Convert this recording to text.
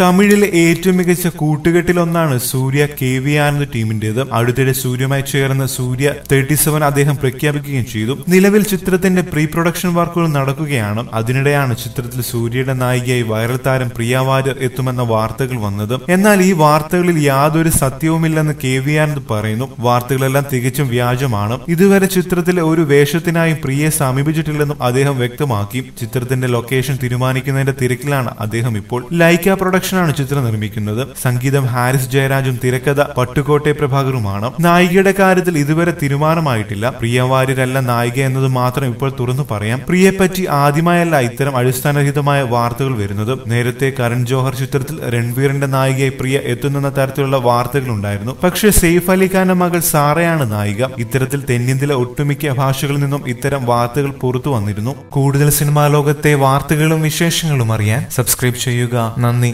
തമിഴിലെ ഏറ്റവും മികച്ച കൂട്ടുകെട്ടിലൊന്നാണ് സൂര്യ കെ വി ആനന്ദ് ടീമിന്റേത്. അടുത്തിടെ സൂര്യമായി ചേർന്ന സൂര്യ തേർട്ടി സെവൻ അദ്ദേഹം പ്രഖ്യാപിക്കുകയും ചെയ്തു. നിലവിൽ ചിത്രത്തിന്റെ പ്രീ പ്രൊഡക്ഷൻ വർക്കുകൾ നടക്കുകയാണ്. അതിനിടെയാണ് ചിത്രത്തിൽ സൂര്യയുടെ നായികയായി വൈറൽ താരം പ്രിയ വാര്യർ എത്തുമെന്ന വാർത്തകൾ വന്നത്. എന്നാൽ ഈ വാർത്തകളിൽ യാതൊരു സത്യവുമില്ലെന്ന് കെ വി ആനന്ദ് പറയുന്നു. വാർത്തകളെല്ലാം തികച്ചും വ്യാജമാണ്. ഇതുവരെ ചിത്രത്തിലെ ഒരു വേഷത്തിനായും പ്രിയയെ സമീപിച്ചിട്ടില്ലെന്നും അദ്ദേഹം വ്യക്തമാക്കി. ചിത്രത്തിന്റെ ലൊക്കേഷൻ തീരുമാനിക്കുന്നതിന്റെ തിരക്കിലാണ് അദ്ദേഹം ഇപ്പോൾ. ലൈക്ക പ്രൊഡക്ഷനാണ് ചിത്രം നിർമ്മിക്കുന്നത്. സംഗീതം ഹാരിസ് ജയരാജും തിരക്കഥ പട്ടുകോട്ടെ പ്രഭാകറുമാണ് നായികയുടെ കാര്യത്തിൽ ഇതുവരെ തീരുമാനമായിട്ടില്ല. പ്രിയ വാര്യരല്ല നായിക എന്നത് മാത്രം ഇപ്പോൾ തുറന്നു പറയാം. പ്രിയയെപ്പറ്റി ആദ്യമായല്ല ഇത്തരം അടിസ്ഥാനരഹിതമായ വാർത്തകൾ വരുന്നത്. നേരത്തെ കരൺ ജോഹർ ചിത്രത്തിൽ രൺവീറിന്റെ നായികയെ പ്രിയ എത്തുന്നെന്ന തരത്തിലുള്ള വാർത്തകൾ ഉണ്ടായിരുന്നു. പക്ഷേ സെയ്ഫ് അലി ഖാന്റെ മകൾ സാറയാണ് നായിക. ഇത്തരത്തിൽ തെന്നിന്ത്യയിലെ ഒട്ടുമിക്ക ഭാഷകളിൽ നിന്നും ഇത്തരം വാർത്തകൾ പുറത്തു വന്നിരുന്നു. കൂടുതൽ സിനിമാ ലോകത്തെ വാർത്തകളും വിശേഷങ്ങളും അറിയാൻ സബ്സ്ക്രൈബ് ചെയ്യുക. നന്ദി.